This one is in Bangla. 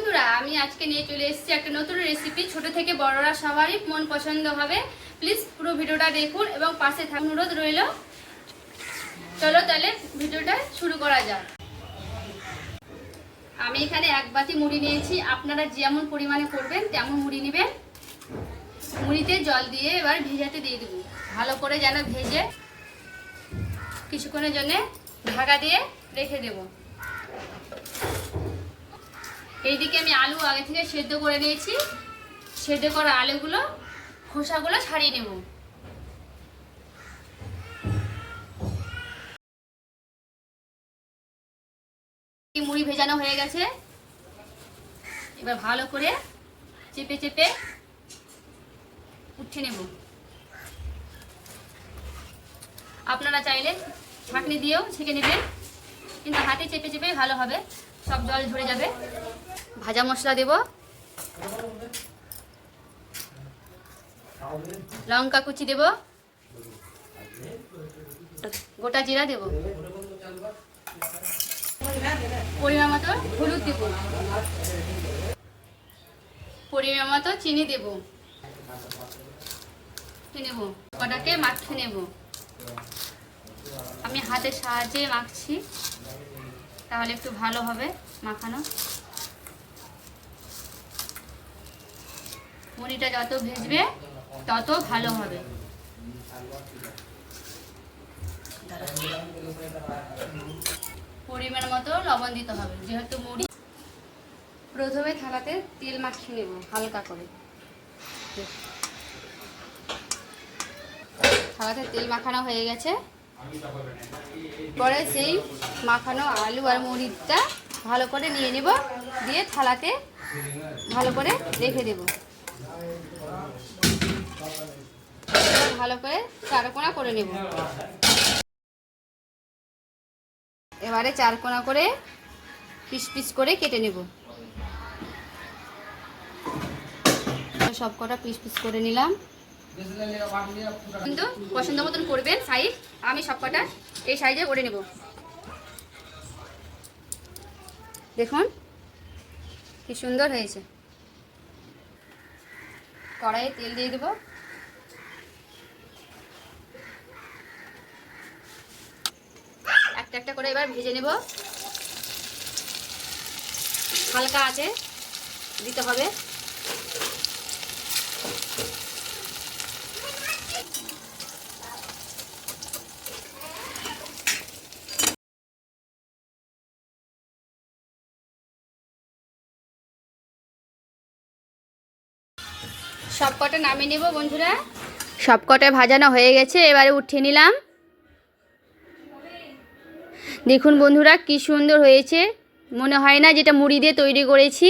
বন্ধুরা, আমি আজকে নিয়ে চলে এসেছি একটা নতুন রেসিপি ছোট থেকে বড়রা সবারই মন পছন্দ হবে। প্লিজ পুরো ভিডিওটা দেখুন এবং পাশে থাকুন। অনুরোধ রইল। চলো তাহলে ভিডিওটা শুরু করা যাক। আমি এখানে এক বাটি মুড়ি নিয়েছি। আপনারা যেমন পরিমাণে করবেন, তেমন মুড়ি নেবেন। মুড়িতে জল দিয়ে এবার ভেজাতে দিয়ে দেবো। ভালো করে যেন ভেজে কিছুক্ষণের জন্য ঢাকা দিয়ে রেখে দেবো। এইদিকে আমি আলু আগে থেকে সেদ্ধ করে নিয়েছি। সেদ্ধ করা আলুগুলো, খোসাগুলো ছাড়িয়ে নেব। মুড়ি ভেজানো হয়ে গেছে। এবার ভালো করে চেপে চেপে উঠে নেব। আপনারা চাইলে ছাঁকনি দিয়েও ছেঁকে নেবেন, কিন্তু হাতে চেপে চেপে ভালো হবে। সব জল ঝরে যাবে। ভাজা মশলা দেব। লঙ্কা কুচি দেব। গোটা জিরা দেব। পরিমাণ মতো হলুদ দেব। পরিমাণ মতো চিনি দেব। নেব কটাকে মাখিয়ে নেব। আমি হাতের সাহায্যে মাখছি। তাহলে একটু ভালো হবে মাখানো। মুড়িটা যত ভেজবে, তত ভালো হবে। পরিমাণ মতো লবণ দিতে হবে, যেহেতু মুড়ি। প্রথমে থালাতে তেল মাখিয়ে নেব, হালকা করে। থালাতে তেল মাখানো হয়ে গেছে। পরে সেই মাখানো আলু আর মুড়িটা ভালো করে নিয়ে নেব, দিয়ে থালাতে ভালো করে রেখে দেব। ভালো করে চারকোনা করে নেব। এবারে চারকোনা করে পিস পিস করে কেটে নেব। সব কটা পিস পিস করে নিলাম। কিন্তু পছন্দ মতন করবেন সাইজ আমি সব কটা এই সাইজে করে নেব। দেখুন, কি সুন্দর হয়েছে। কড়াইয়ে তেল দিয়ে দেবো। একটা একটা করে এবার ভেজে নেব। হালকা আছে দিতে হবে। সব কটা নামিয়ে নেব, বন্ধুরা। সব কটা ভাজানো হয়ে গেছে, এবারে উঠিয়ে নিলাম। দেখুন বন্ধুরা, কি সুন্দর হয়েছে। মনে হয় না যেটা মুড়ি দিয়ে তৈরি করেছি।